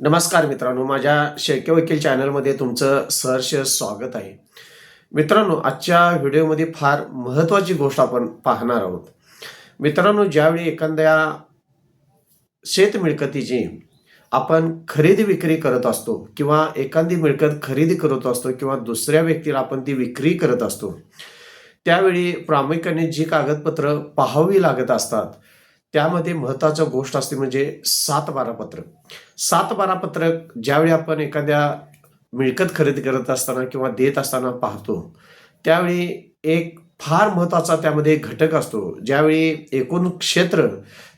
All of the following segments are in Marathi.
नमस्कार मित्रांनो माझ्या शैक्य वकील चॅनलमध्ये तुमचं सहर्ष स्वागत आहे. मित्रांनो आजच्या व्हिडिओमध्ये फार महत्त्वाची गोष्ट आपण पाहणार आहोत. मित्रांनो ज्यावेळी एखाद्या शेत मिळकतीची आपण खरेदी विक्री करत असतो किंवा एखादी मिळकत खरेदी करत असतो किंवा दुसऱ्या व्यक्तीला आपण ती विक्री करत असतो त्यावेळी प्रामुख्याने जी कागदपत्र पाहावी लागत असतात त्यामध्ये महत्त्वाचं गोष्ट असते म्हणजे सात बारा पत्रक सात बारा पत्रक ज्यावेळी आपण एखाद्या मिळकत खरेदी करत असताना किंवा देत असताना पाहतो त्यावेळी एक फार महत्त्वाचा त्यामध्ये घटक असतो. ज्यावेळी एकूण क्षेत्र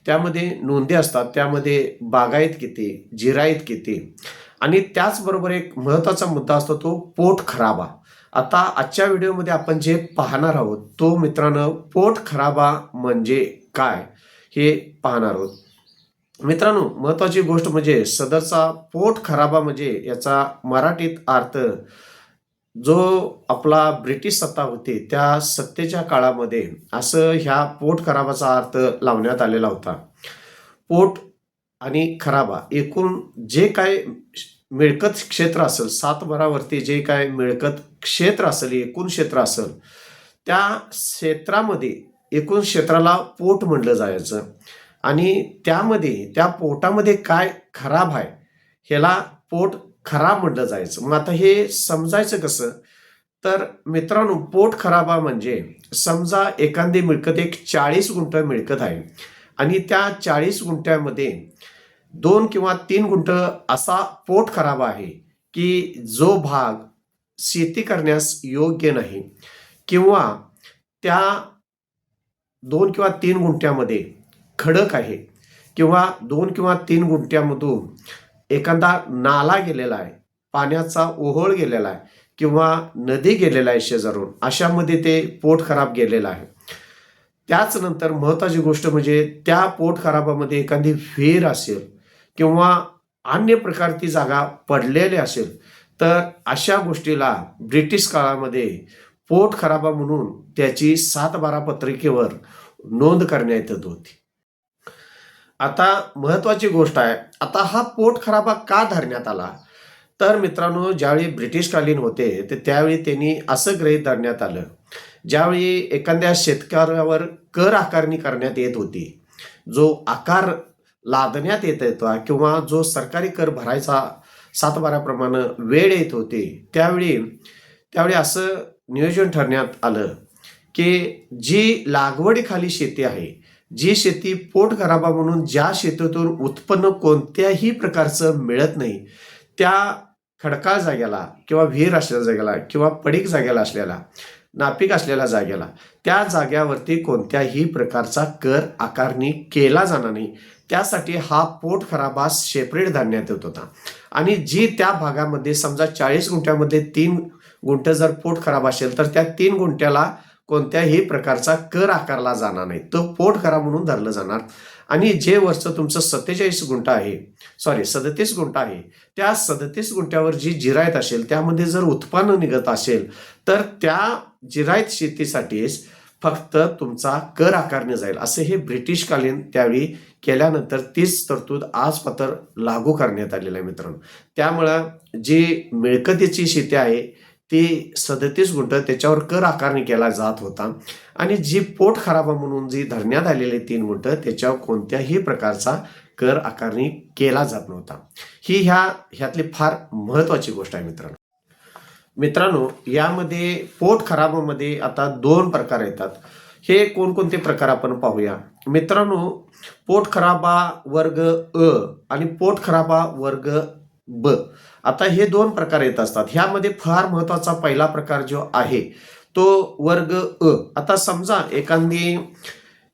त्यामध्ये नोंदी असतात त्यामध्ये बागायत किती जिरायत किती आणि त्याचबरोबर एक महत्त्वाचा मुद्दा असतो तो पोट खराबा. आता आजच्या व्हिडिओमध्ये आपण जे पाहणार आहोत तो मित्रांनो पोट खराबा म्हणजे काय? हे पाहणार आहोत. मित्रांनो महत्वाची गोष्ट म्हणजे सदरचा पोट खराबा म्हणजे याचा मराठीत अर्थ जो आपला ब्रिटिश सत्ता होती त्या सत्तेच्या काळामध्ये असं ह्या पोट खराबाचा अर्थ लावण्यात आलेला होता. पोट आणि खराबा एकूण जे काय मिळकत क्षेत्र असेल सातभरावरती जे काय मिळकत क्षेत्र असेल एकूण क्षेत्र असेल त्या क्षेत्रामध्ये एकूण क्षेत्राला पोट म्हणलं जायचं. आणि त्यामध्ये त्या पोटामध्ये काय खराब आहे ह्याला पोट खराब म्हटलं जायचं. मग आता हे समजायचं कसं? तर मित्रांनो पोट खराबा म्हणजे समजा एखादी मिळकत एक चाळीस गुंठ मिळकत आहे आणि त्या चाळीस गुंठ्यामध्ये दोन किंवा तीन गुंठ असा पोट खराब आहे की जो भाग शेती करण्यास योग्य नाही. किंवा त्या दोन किंवा तीन गुंठ्यामध्ये खडक आहे किंवा दोन किंवा तीन गुंठ्यामधून एखादा नाला गेलेला आहे पाण्याचा ओहळ गेलेला आहे किंवा नदी गेलेला आहे शेजारून अशामध्ये ते पोट खराब गेलेलं आहे. त्याच नंतर महत्त्वाची गोष्ट म्हणजे त्या पोट खराबामध्ये एखादी फेर असेल किंवा अन्य प्रकारची जागा पडलेली असेल तर अशा गोष्टीला ब्रिटिश काळामध्ये पोट खराबा म्हणून त्याची सात बारा पत्रिकेवर नोंद करण्यात येत होती. आता महत्वाची गोष्ट आहे आता हा पोट खराबा का धरण्यात आला? तर मित्रांनो ज्यावेळी ब्रिटिशकालीन होते तर त्यावेळी त्यांनी असं गृहीत धरण्यात आलं. ज्यावेळी एखाद्या शेतकऱ्यावर कर आकारणी करण्यात येत होती जो आकार लादण्यात येत होता किंवा जो सरकारी कर भरायचा सातबाराप्रमाणे वेळ येत होती त्यावेळी त्यावेळी असं नियोजन ठरण्यात आलं की जी लागवडीखाली शेती आहे जी शेती पोट खराबा म्हणून ज्या शेतीतून उत्पन्न कोणत्याही प्रकारचं मिळत नाही त्या खडकाळ जाग्याला किंवा विहीर असलेल्या जाग्याला किंवा पडीक जाग्याला असलेला नापीक असलेल्या जाग्याला त्या जाग्यावरती कोणत्याही प्रकारचा कर आकारणी केला जाणार नाही. त्यासाठी हा पोट खराबा सेपरेट धान्यात येत होता. आणि जी त्या भागामध्ये समजा चाळीस गुंठ्यामध्ये तीन गुंठ जर पोट खराब असेल तर त्या तीन गुंठ्याला कोणत्याही प्रकारचा कर आकारला जाणार नाही. तो पोट खराब म्हणून धरलं जाणार. आणि जे वर्ष तुमचं सत्तेचाळीस गुंठा आहे सॉरी सदतीस गुंठा आहे त्या सदतीस गुंठ्यावर जी जिरायत असेल त्यामध्ये जर उत्पन्न निघत असेल तर त्या जिरायत शेतीसाठीच फक्त तुमचा कर आकारणे जाईल. असे हे ब्रिटिशकालीन त्यावेळी केल्यानंतर तीच तरतूद आज पत्र लागू करण्यात आलेलं आहे मित्रांनो. त्यामुळं जी मिळकतीची शेती आहे ते सदतीस गुंठ त्याच्यावर कर आकारणी केला जात होता. आणि जी पोट खराबा म्हणून जी धरण्यात आलेले तीन गुंठ त्याच्यावर कोणत्याही प्रकारचा कर आकारणी केला जात नव्हता. ही ह्या ह्यातली फार महत्वाची गोष्ट आहे मित्रांनो. मित्रांनो यामध्ये पोट खराबामध्ये आता दोन प्रकार येतात. हे कोणकोणते प्रकार आपण पाहूया. मित्रांनो पोट खराबा वर्ग अ आणि पोट खराबा वर्ग ब. आता हे दोन प्रकार येत असतात. ह्यामध्ये फार महत्त्वाचा पहिला प्रकार जो आहे तो वर्ग अ. आता समजा एखादी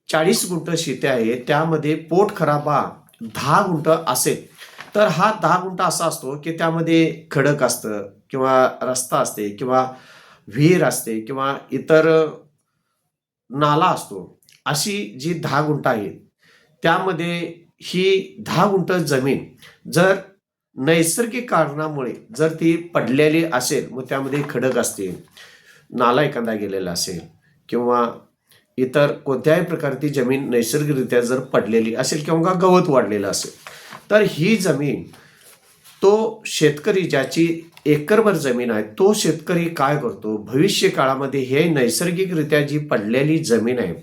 चाळीस गुंठ शेती आहे त्यामध्ये पोट खराबा दहा गुंठ असेल तर हा दहा गुंठ असा असतो की त्यामध्ये खडक असतं किंवा रस्ता असते किंवा विहीर असते किंवा इतर नाला असतो. अशी जी दहा गुंठ आहे त्यामध्ये ही दहा गुंठ जमीन जर नैसर्गिक कारणामुळे जर ती पडलेली असेल मग त्यामध्ये खडक असतील नाला एखादा गेलेला असेल किंवा इतर कोणत्याही प्रकारची जमीन नैसर्गिकरित्या जर पडलेली असेल किंवा गवत वाढलेलं असेल तर ही जमीन तो शेतकरी ज्याची एकरभर जमीन आहे तो शेतकरी काय करतो? भविष्य काळामध्ये हे नैसर्गिकरित्या जी पडलेली जमीन आहे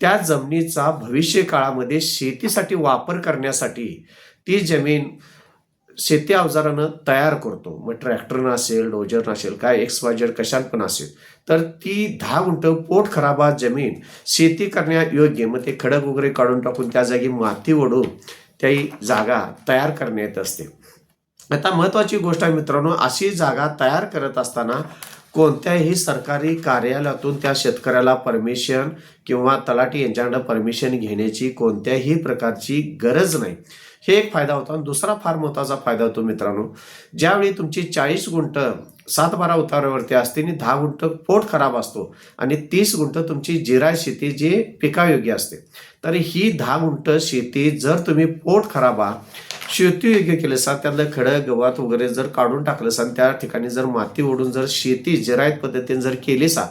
त्या जमिनीचा भविष्य काळामध्ये शेतीसाठी वापर करण्यासाठी ती जमीन शेती अवजारानं तयार करतो. मग ट्रॅक्टरनं असेल डोजरनं असेल काय एक्स वायझेड कशात पण असेल तर ती दहा गुंठ पोट खराबा जमीन शेती करण्यायोग्य मग ते खडक वगैरे काढून टाकून त्या जागी माती ओढून त्याही जागा तयार करण्यात असते. आता महत्त्वाची गोष्ट आहे मित्रांनो अशी जागा तयार करत असताना कोणत्याही सरकारी कार्यालयातून त्या शेतकऱ्याला परमिशन किंवा तलाठी यांच्याकडं परमिशन घेण्याची कोणत्याही प्रकारची गरज नाही. हे एक फायदा होता आणि दुसरा फार महत्त्वाचा फायदा होतो मित्रांनो ज्यावेळी तुमची चाळीस गुंठ सात बारा उतारावरती असते आणि दहा गुंट पोट खराब असतो आणि तीस गुंट तुमची जिराय शेती जी पिकायोग्य असते. तर ही दहा गुंट शेती जर तुम्ही पोट खराबा शेती योग्य केलं असा त्यातलं खडं गवत वगैरे जर काढून टाकलं असा त्या ठिकाणी जर माती ओढून जर शेती जिरायत पद्धतीने जर केली सा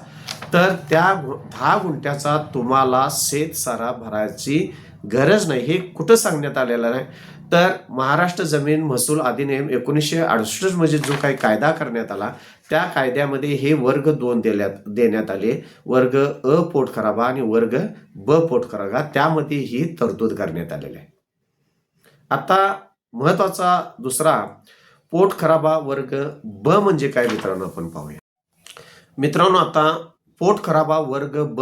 तर त्या गु- दहा गुंठ्याचा तुम्हाला शेत सारा भरायची गरज नाही हे कुठं सांगण्यात आलेलं नाही. तर महाराष्ट्र जमीन महसूल अधिनियम एकोणीसशे अडुसष्टमध्ये जो काही कायदा करण्यात आला त्या कायद्यामध्ये हे वर्ग दोन देण्यात देण्यात आले. वर्ग अ पोट खराबा आणि वर्ग ब पोट खराबा त्यामध्ये ही तरतूद करण्यात आलेली आहे. आता महत्त्वाचा दुसरा पोट खराबा वर्ग ब म्हणजे काय मित्रांनो आपण पाहूया. मित्रांनो आता पोट खराबा वर्ग ब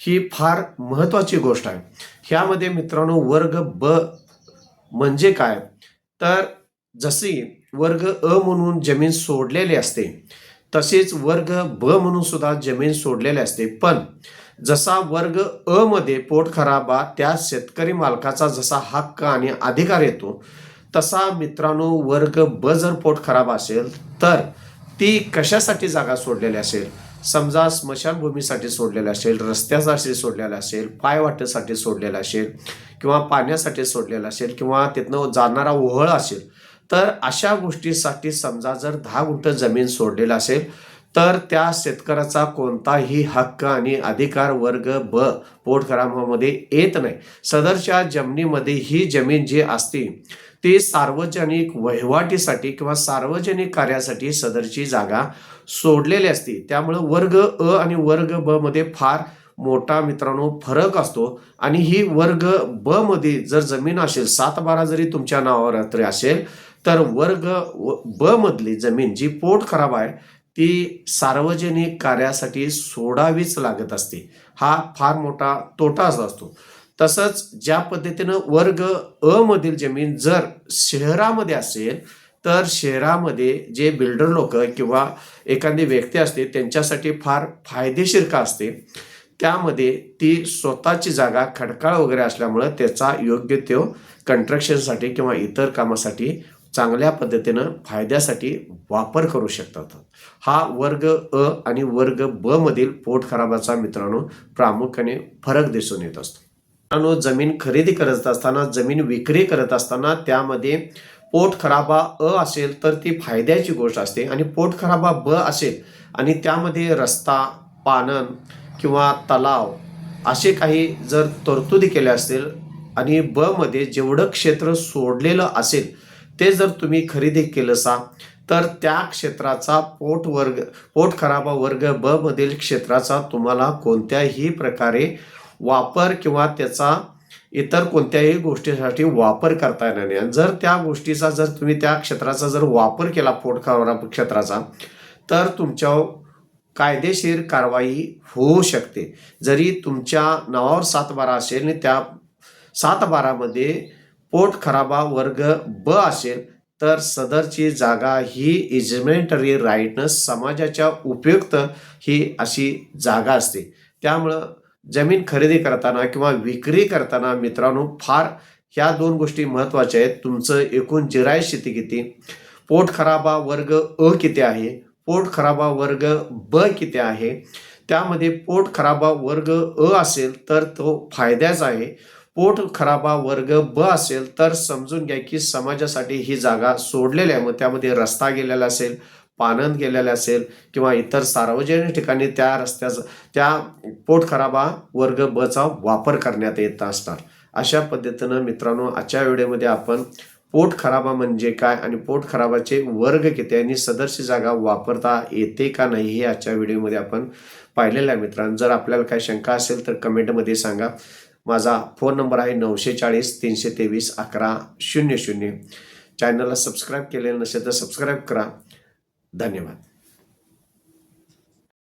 ही फार महत्त्वाची गोष्ट आहे. ह्यामध्ये मित्रांनो वर्ग ब म्हणजे काय? तर जशी वर्ग अ म्हणून जमीन सोडलेली असते तसेच वर्ग ब म्हणून सुद्धा जमीन सोडलेली असते. पण जसा वर्ग अ मध्ये पोट खराबा त्या शेतकरी मालकाचा जसा हक्क आणि अधिकार येतो तसा मित्रांनो वर्ग ब जर पोट खराब असेल तर ती कशासाठी जागा सोडलेली असेल? समजा स्मशानभूमीसाठी सोडलेलं असेल रस्त्यासाठी सोडलेलं असेल पायवाटेसाठी सोडलेलं असेल किंवा पाण्यासाठी सोडलेलं असेल किंवा तिथनं जाणारा ओहळ असेल तर अशा गोष्टीसाठी समजा जर दहा गुंठ जमीन सोडलेला असेल तर त्या शेतकऱ्याचा कोणताही हक्क आणि अधिकार वर्ग ब पोटखरामामध्ये येत नाही. सदरच्या जमिनीमध्ये ही जमीन जी असते ती सार्वजनिक वहिवाटीसाठी किंवा सार्वजनिक कार्यासाठी सदरची जागा सोडलेली असते. त्यामुळं वर्ग अ आणि वर्ग ब मध्ये फार मोठा मित्रांनो फरक असतो. आणि ही वर्ग ब मध्ये जर जमीन असेल सात बारा जरी तुमच्या नावावर तरी असेल तर वर्ग ब मधली जमीन जी पोट खराब आहे ती सार्वजनिक कार्यासाठी सोडावीच लागत असते. हा फार मोठा तोटा असतो. तसंच ज्या पद्धतीनं वर्ग अ मधील जमीन जर शहरामध्ये असेल तर शहरामध्ये जे बिल्डर लोक किंवा एखादी व्यक्ती असते त्यांच्यासाठी फार फायदेशीर का असते? त्यामध्ये ती स्वतःची जागा खडकाळ वगैरे असल्यामुळं त्याचा योग्य तो कंट्रक्शनसाठी किंवा इतर कामासाठी चांगल्या पद्धतीनं फायद्यासाठी वापर करू शकतात. हा वर्ग अ आणि वर्ग ब मधील पोट खराबाचा मित्रांनो प्रामुख्याने फरक दिसून येत असतो. मित्रांनो जमीन खरेदी करत असताना जमीन विक्री करत असताना त्यामध्ये पोट खराबा अ असेल तर ती फायद्याची गोष्ट असते आणि पोट खराबा ब असेल आणि त्यामध्ये रस्ता पानन किंवा तलाव असे काही जर तरतुदी केल्या असतील आणि ब मध्ये जेवढं क्षेत्र सोडलेलं असेल ते जर तुम्ही खरेदी केलं असा तर त्या क्षेत्राचा पोट वर्ग पोट खराबा वर्ग ब मधील क्षेत्राचा तुम्हाला कोणत्याही प्रकारे वापर किंवा त्याचा इतर कोणत्याही गोष्टीसाठी वापर करता येणार नाही. आणि जर त्या गोष्टीचा जर तुम्ही त्या क्षेत्राचा जर वापर केला पोट खराब क्षेत्राचा तर तुमच्या कायदेशीर कारवाई होऊ शकते. जरी तुमच्या नावावर सात बारा असेल आणि त्या सात बारामध्ये पोट खराबा वर्ग ब असेल तर सदरची जागा ही इजमेंटरी राईटनं समाजाच्या उपयुक्त ही अशी जागा असते. त्यामुळं जमीन खरेदी करताना किंवा विक्री करताना मित्रांनो फार ह्या दोन गोष्टी महत्त्वाच्या आहेत. तुमचं एकूण जिराय शेती किती? पोट खराबा वर्ग अ किती आहे? पोट खराबा वर्ग ब किती आहे? त्यामध्ये पोट खराबा वर्ग अ असेल तर तो फायद्याचा आहे. पोट खराबा वर्ग ब असेल तर समजून घ्या की समाजासाठी ही जागा सोडलेली आहे. मग त्यामध्ये रस्ता गेलेला असेल पानंद गेलेला असेल किंवा इतर सार्वजनिक ठिकाणी त्या रस्त्याचा त्या पोट खराबा वर्ग बचा वापर करण्यात येत असणार. अशा पद्धतीनं मित्रांनो आजच्या व्हिडिओमध्ये आपण पोट खराबा म्हणजे काय आणि पोट खराबाचे वर्ग किती आणि सदरची जागा वापरता येते का नाही हे आजच्या व्हिडिओमध्ये आपण पाहिलेलं आहे मित्रांनो. जर आपल्याला काही शंका असेल तर कमेंटमध्ये सांगा. माझा फोन नंबर आहे नऊशे चाळीस तीनशे तेवीस अकरा शून्य शून्य. चॅनलला सबस्क्राईब केलेलं नसेल तर सबस्क्राईब करा. धन्यवाद.